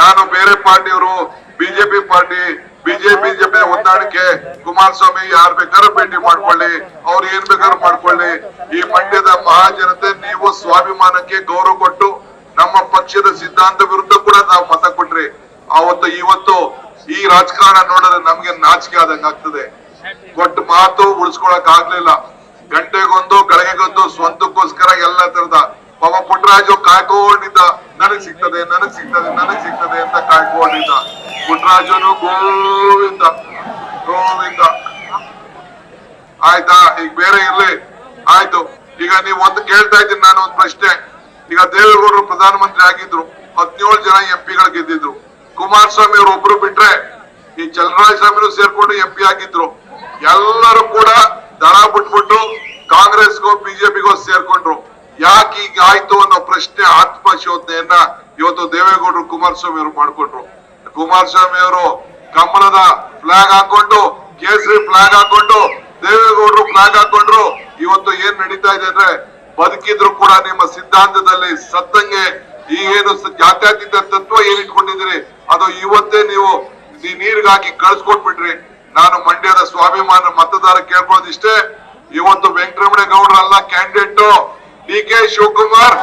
ನಾನು ಬೇರೆ ಪಾರ್ಟಿಯವರು, ಬಿಜೆಪಿ ಪಾರ್ಟಿ, ಬಿಜೆಪಿ ಬಿಜೆಪಿ ಹೊಂದಾಣಿಕೆ ಕುಮಾರಸ್ವಾಮಿ ಯಾರ್ ಬೇಕಾದ್ರೂ ಭೇಟಿ ಮಾಡ್ಕೊಳ್ಳಿ, ಅವ್ರು ಏನ್ ಬೇಕಾದ್ರೂ ಮಾಡ್ಕೊಳ್ಳಿ. ಈ ಮಂಡ್ಯದ ಮಹಾಜನತೆ ನೀವು ಸ್ವಾಭಿಮಾನಕ್ಕೆ ಗೌರವ ಕೊಟ್ಟು ನಮ್ಮ ಪಕ್ಷದ ಸಿದ್ಧಾಂತ ವಿರುದ್ಧ ಕೂಡ ನಾವು ಮತ ಕೊಟ್ರಿ. ಅವತ್ತು, ಇವತ್ತು ಈ ರಾಜಕಾರಣ ನೋಡಿದ್ರೆ ನಮ್ಗೆ ನಾಚಿಕೆ ಆದಂಗ ಆಗ್ತದೆ. ಕೊಟ್ಟ ಮಾತು ಉಳಿಸ್ಕೊಳಕ್ ಆಗ್ಲಿಲ್ಲ. ಗಂಟೆಗೊಂದು, ಗಳಿಗೆಗೊಂದು ಸ್ವಂತಕ್ಕೋಸ್ಕರ ಎಲ್ಲ ತರದ ಪಾಪ ಪುಟ್ಟರಾಜು ಕಾಯ್ಕೊಂಡಿದ್ದ. ನನಗ್ ಸಿಗ್ತದೆ ನನಗ್ ಸಿಗ್ತದೆ ನನಗ್ ಸಿಗ್ತದೆ ಅಂತ ಕಾಯ್ಕೊಂಡಿದ್ದ. ಪುಟ್ರಾಜನು ಗೋವಿಂದ ಗೋವಿಂದ. ಆಯ್ತಾ, ಈಗ ಬೇರೆ ಇರ್ಲಿ. ಆಯ್ತು, ಈಗ ನೀವು ಒಂದು ಕೇಳ್ತಾ ಇದ್ದೀನಿ ನಾನು ಒಂದು ಪ್ರಶ್ನೆ. ಈಗ ದೇವೇಗೌಡರು ಪ್ರಧಾನಮಂತ್ರಿ ಆಗಿದ್ರು, ಹದಿನೇಳು ಜನ ಎಂ ಪಿಗಳು ಗೆದ್ದಿದ್ರು. ಕುಮಾರಸ್ವಾಮಿ ಅವರು ಒಬ್ರು ಬಿಟ್ರೆ ಈ ಚಲರಾಯ ಸ್ವಾಮಿನೂ ಸೇರ್ಕೊಂಡು ಎಂ ಪಿ ಆಗಿದ್ರು. ಎಲ್ಲರೂ ಕೂಡ ದಳ ಬಿಟ್ಬಿಟ್ಟು ಕಾಂಗ್ರೆಸ್ಗೋ, ಬಿಜೆಪಿಗೋ ಸೇರ್ಕೊಂಡ್ರು. ಯಾಕೆ ಈಗ ಆಯ್ತು ಅನ್ನೋ ಪ್ರಶ್ನೆ ಆತ್ಮಶೋಧನೆಯನ್ನ ಇವತ್ತು ದೇವೇಗೌಡರು ಕುಮಾರಸ್ವಾಮಿ ಅವರು ಮಾಡಿಕೊಟ್ರು ಕುಮಾರಸ್ವಾಮಿ ಅವರು ಕಮಲದ ಫ್ಲಾಗ್ ಹಾಕೊಂಡು, ಕೇಸರಿ ಫ್ಲಾಗ್ ಹಾಕೊಂಡು, ದೇವೇಗೌಡರು ಫ್ಲಾಗ್ ಹಾಕೊಂಡ್ರು. ಇವತ್ತು ಏನ್ ನಡೀತಾ ಇದೆ ಅಂದ್ರೆ ಬದುಕಿದ್ರು ಕೂಡ ನಿಮ್ಮ ಸಿದ್ಧಾಂತದಲ್ಲಿ ಸತ್ತಂಗೆ ಈಗೇನು ಜಾತ್ಯತೀತ ತತ್ವ ಏನ್ ಇಟ್ಕೊಂಡಿದ್ರಿ ಅದು ಇವತ್ತೇ ನೀವು ನೀರಿಗಾಗಿ ನೀರ್ಗ್ ಹಾಕಿ ಕಳ್ಸ್ಕೊಟ್ಬಿಟ್ರಿ. ನಾನು ಮಂಡ್ಯದ ಸ್ವಾಭಿಮಾನ ಮತದಾರ ಕೇಳ್ಕೊಳ್ಳೋದಿಷ್ಟೇ. ಇವತ್ತು ವೆಂಕಟರಮಣೇಗೌಡರಲ್ಲ ಕ್ಯಾಂಡಿಡೇಟ್ నీకే శివకుమార్